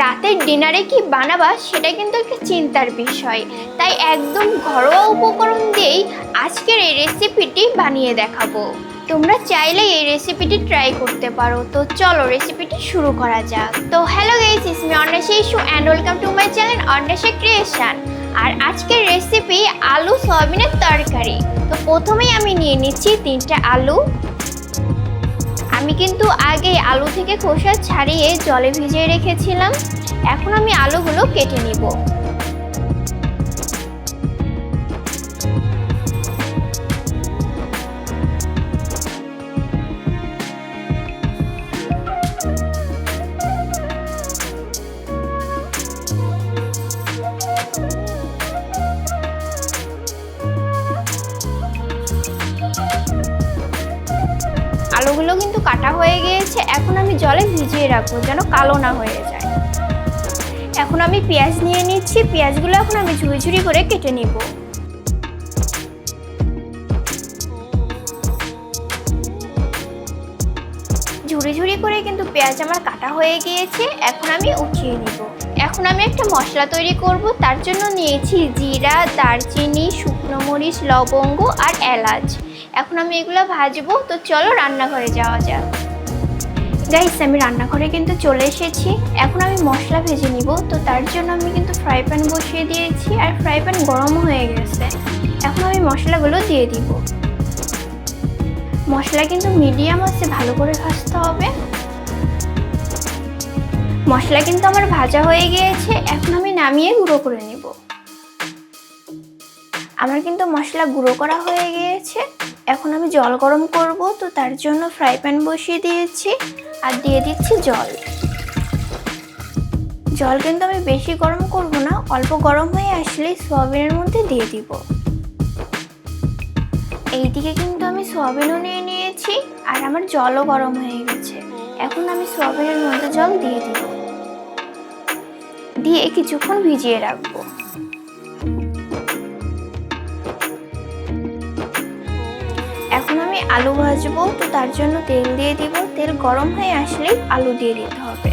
রাতের ডিনারে কি বানাবা সেটা কিন্তু একটা চিন্তার বিষয়। তাই একদম ঘরোয়া উপকরণ দিয়েই আজকের এই রেসিপিটি বানিয়ে দেখাবো। তোমরা চাইলে এই রেসিপিটি ট্রাই করতে পারো। তো চলো রেসিপিটি শুরু করা যাক। তো hello guys is me Anwesha issue and welcome to my channel Anwesha creation আর আজকের রেসিপি আলু সয়াবিনের তরকারি। তো প্রথমেই আমি নিয়ে নিচ্ছি তিনটে আলু। আমি কিন্তু আগে আলু থেকে খোসা ছাড়িয়ে জলে ভিজিয়ে রেখেছিলাম। এখন আমি আলুগুলো কেটে নিব। আলুগুলো কিন্তু কাটা হয়ে গিয়েছে। এখন আমি জলে ভিজিয়ে রাখব যেন কালো না হয়ে যায়। এখন আমি পেঁয়াজ নিয়ে নিচ্ছি। পেঁয়াজগুলো এখন আমি ঝুড়ি ঝুড়ি করে কেটে নিব। ঝুড়ি ঝুড়ি করে কিন্তু পেঁয়াজ আমার কাটা হয়ে গিয়েছে, এখন আমি উঠিয়ে নিব। এখন আমি একটা মশলা তৈরি করব, তার জন্য নিয়েছি জিরা, দারচিনি, শুকনো মরিচ, লবঙ্গ আর এলাচ। এখন আমি এগুলো ভাজবো, তো চলো রান্নাঘরে যাওয়া যাক। গাইস আমি রান্নাঘরে কিন্তু চলে এসেছি। এখন আমি মশলা ভেজে নিব, তো তার জন্য আমি কিন্তু ফ্রাই প্যান বসিয়ে দিয়েছি, আর ফ্রাই প্যান গরম হয়ে গেছে। এখন আমি মশলাগুলো দিয়ে দিব। মশলা কিন্তু মিডিয়াম আছে, ভালো করে ভাজতে হবে। মশলা কিন্তু আমার ভাজা হয়ে গিয়েছে, এখন আমি নামিয়ে গুঁড়ো করে নিব। আমার কিন্তু মশলা গুঁড়ো করা হয়ে গিয়েছে, এখন আমি জল গরম করব, তো তার জন্য ফ্রাই প্যান বসিয়ে দিয়েছি, আর দিয়ে দিচ্ছি জল। জল কিন্তু আমি বেশি গরম করব না, অল্প গরম হয়ে আসলে সোয়াবিনের মধ্যে দিয়ে দিব। এইদিকে কিন্তু আমি সোয়াবিনও নিয়ে নিয়েছি, আর আমার জলও গরম হয়ে গেছে। এখন আমি সোয়াবিনের মধ্যে জল দিয়ে দিব। দিয়ে কিছুক্ষণ ভিজিয়ে রাখব। এখন আমি আলু ভাজবো, তো তার জন্য তেল দিয়ে দিব। তেল গরম হয়ে আসলেই আলু দিয়ে দিতে হবে।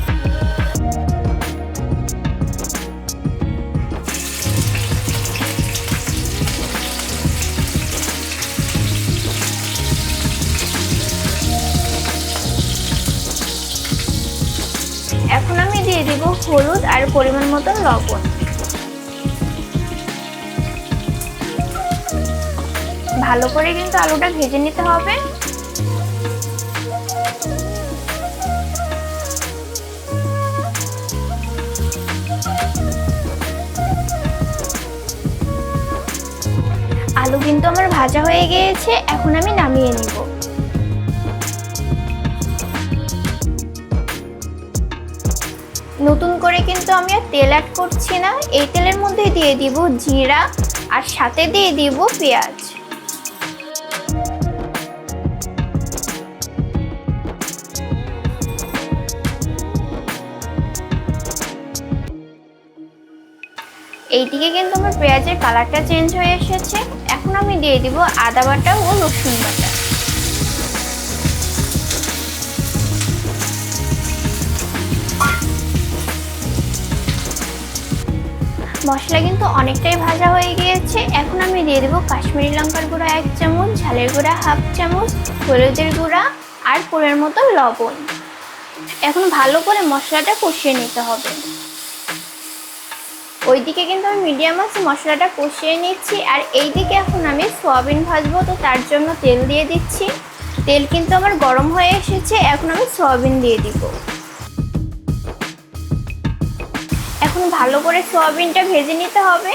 এখন আমি দিয়ে দিব হলুদ আর পরিমাণ মতো লবণ। ভালো করে কিন্তু আলুটা ভেজে নিতে হবে। আলু কিন্তু আমার ভাজা হয়ে গিয়েছে, এখন আমি নামিয়ে নিব। নতুন করে কিন্তু আমি আর তেল অ্যাড করছি না। এই তেলের মধ্যে দিয়ে দিব জিরা আর সাথে দিয়ে দিব পেঁয়াজ। এইদিকে কিন্তু আমার পেঁয়াজের কালারটা চেঞ্জ হয়ে এসেছে। এখন আমি দিয়ে দিব আদা বাটা ও রসুন বাটা। মশলা কিন্তু অনেকটাই ভাজা হয়ে গিয়েছে। এখন আমি দিয়ে দেবো কাশ্মীরি লঙ্কার গুঁড়া এক চামচ, ঝালের গুঁড়া হাফ চামচ, হলুদের গুঁড়া আর পরের মতো লবণ। এখন ভালো করে মশলাটা কষিয়ে নিতে হবে। ওইদিকে কিন্তু আমি মিডিয়াম আছে, মশলাটা কষিয়ে নিচ্ছি। আর এইদিকে এখন আমি সোয়াবিন ভাজবো, তো তার জন্য তেল দিয়ে দিচ্ছি। তেল কিন্তু আমার গরম হয়ে এসেছে, এখন আমি সোয়াবিন দিয়ে দিব। এখন ভালো করে সোয়াবিনটা ভেজে নিতে হবে।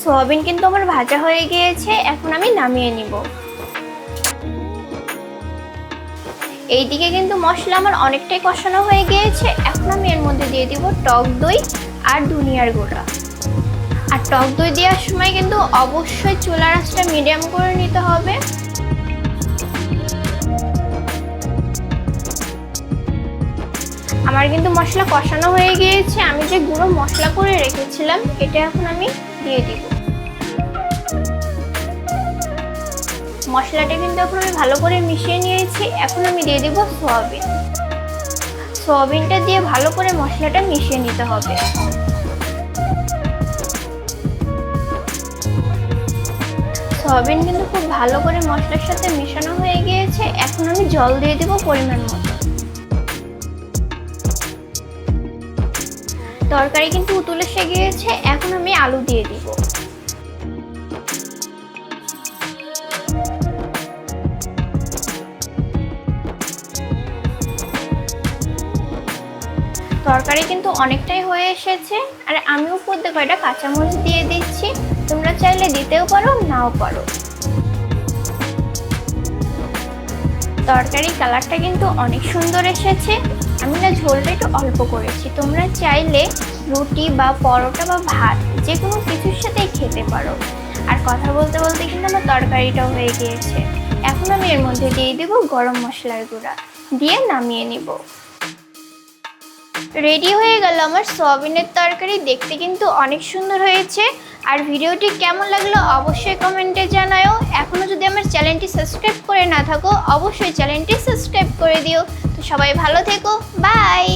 সোয়াবিন কিন্তু আমার ভাজা হয়ে গিয়েছে, এখন আমি নামিয়ে নিব। এইদিকে কিন্তু মশলা আমার অনেকটাই কষানো হয়ে গিয়েছে, এখন আমি এর মধ্যে দিয়ে দিব টক দই আর ধনিয়ার গুঁড়া। আর টক দই দেওয়ার সময় কিন্তু অবশ্যই চুলা আঁচটা মিডিয়াম করে নিতে হবে। আমার কিন্তু মশলা কষানো হয়ে গিয়েছে। আমি যে গুঁড়ো মশলা করে রেখেছিলাম, এটা এখন আমি দিয়ে দিব। মশলাটা কিন্তু এখন আমি ভালো করে মিশিয়ে নিয়েছি। এখন আমি দিয়ে দিব সোয়াবিন। সোয়াবিনটা দিয়ে ভালো করে মশলাটা মিশিয়ে নিতে হবে। সয়াবিন কিন্তু খুব ভালো করে মশলার সাথে মেশানো হয়ে গিয়েছে। এখন আমি জল দিয়ে দেব পরিমাণ মতো। তরকারি কিন্তু উতুল এসে গিয়েছে এখন আমি আলু দিয়ে দিব। তরকারি কিন্তু অনেকটাই হয়ে এসেছে, আর আমি উপর দিয়ে কয়টা কাঁচামরিচ দিয়ে দিচ্ছি। তোমরা চাইলে দিতেও পারো, নাও পারো। তরকারি কালারটা কিন্তু অনেক সুন্দর এসেছে। আমি না ঝোলটা একটু অল্প করেছি। তোমরা চাইলে রুটি বা পরোটা বা ভাত যে কোনো কিছুর সাথেই খেতে পারো। আর কথা বলতে বলতে কিন্তু আমার তরকারিটাও হয়ে গিয়েছে। এখন আমি এর মধ্যে দিয়ে দেবো গরম মশলার গুঁড়া। দিয়ে নামিয়ে নিব। রেডি হয়ে গেল আমার সোয়াবিনের তরকারি। দেখতে কিন্তু অনেক সুন্দর হয়েছে। আর ভিডিওটি কেমন লাগল অবশ্যই কমেন্টে জানাও এখনও যদি আমার চ্যানেলটি সাবস্ক্রাইব করে না থাকো, অবশ্যই চ্যানেলটি সাবস্ক্রাইব করে দিও। তো সবাই ভালো থেকো। বাই!